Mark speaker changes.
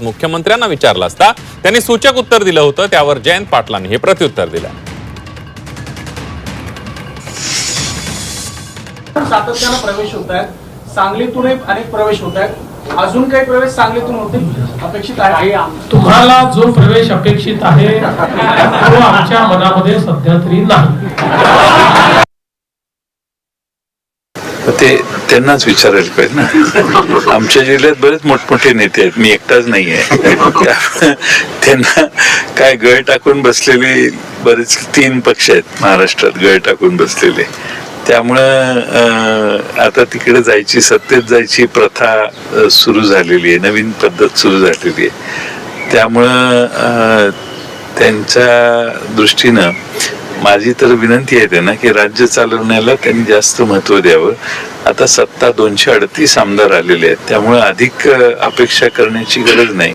Speaker 1: मुख्यमंत्र्यांना विचारलं असता त्यांनी सूचक उत्तर दिलं होतं त्यावर जयंत पाटलांनी हे प्रत्युत्तर दिलं.
Speaker 2: सातत्यानं प्रवेश होत आहेत. सांगलीतूनही अनेक प्रवेश होत आहेत. अजून काही प्रवेश सांगलीतून होतील अपेक्षित आहे.
Speaker 3: तुम्हाला जो प्रवेश अपेक्षित आहे तो आमच्या मनामध्ये सध्या तरी नाही.
Speaker 4: ते त्यांनाच विचारायला पाहिजे ना. आमच्या जिल्ह्यात बरेच मोठमोठे नेते आहेत. मी एकटाच नाही आहे त्यांना काय गळ टाकून बसलेले बरेच तीन पक्ष आहेत महाराष्ट्रात गळ टाकून बसलेले. त्यामुळं आता तिकडे जायची सत्तेत जायची प्रथा सुरू झालेली आहे. नवीन पद्धत सुरू झालेली आहे. त्यामुळं त्यांच्या दृष्टीनं माझी तर विनंती आहे त्यांना की राज्य चालवण्याला त्यांनी जास्त महत्त्व द्यावं. आता सत्ता दोनशे अडतीस आमदार आलेले आहेत. त्यामुळे अधिक अपेक्षा करण्याची गरज नाही.